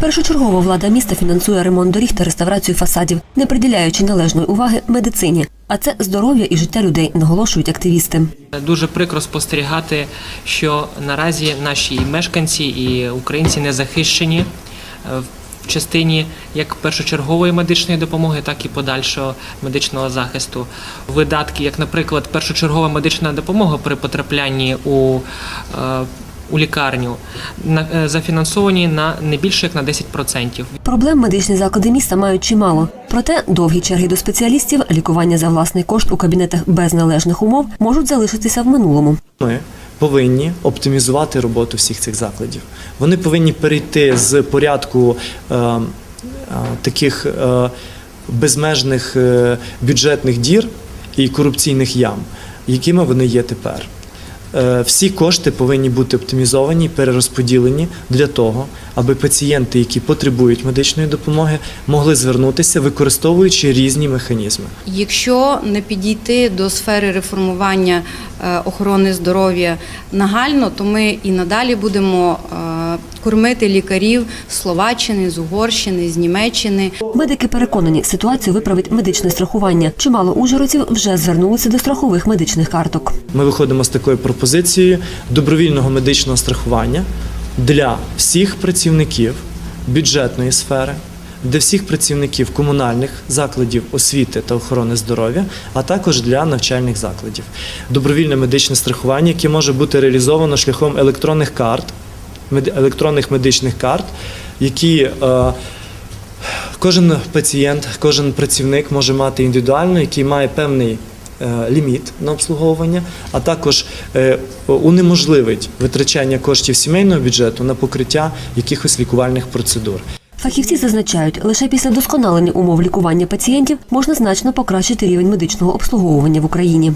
Першочергово влада міста фінансує ремонт доріг та реставрацію фасадів, не приділяючи належної уваги медицині. А це здоров'я і життя людей, наголошують активісти. Дуже прикро спостерігати, що наразі наші мешканці і українці не захищені е, в частині як першочергової медичної допомоги, так і подальшого медичного захисту. Видатки, як, наприклад, першочергова медична допомога при потраплянні у е, у лікарню на- е, зафінансовані на не більше як на 10%. Проблем медичні заклади міста мають чимало. Проте довгі черги до спеціалістів, лікування за власний кошт у кабінетах без належних умов можуть залишитися в минулому. Ми повинні оптимізувати роботу всіх цих закладів. Вони повинні перейти з порядку е, е, таких е, безмежних е, бюджетних дір і корупційних ям, якими вони є тепер. Е, Всі кошти повинні бути оптимізовані, перерозподілені для того, аби пацієнти, які потребують медичної допомоги, могли звернутися, використовуючи різні механізми. Якщо не підійти до сфери реформування е, охорони здоров'я нагально, то ми і надалі будемо е, кормити лікарів з Словаччини, з Угорщини, з Німеччини. Медики переконані, ситуацію виправить медичне страхування. Чимало ужгородців вже звернулися до страхових медичних карток. Ми виходимо з такою пропозицією добровільного медичного страхування для всіх працівників бюджетної сфери, для всіх працівників комунальних закладів освіти та охорони здоров'я, а також для навчальних закладів. Добровільне медичне страхування, яке може бути реалізовано шляхом електронних карт, електронних медичних карт, які е, Кожен пацієнт, кожен працівник може мати індивідуально, який має певний е, ліміт на обслуговування, а також е, унеможливить витрачання коштів сімейного бюджету на покриття якихось лікувальних процедур. Фахівці зазначають, лише після досконалення умов лікування пацієнтів можна значно покращити рівень медичного обслуговування в Україні.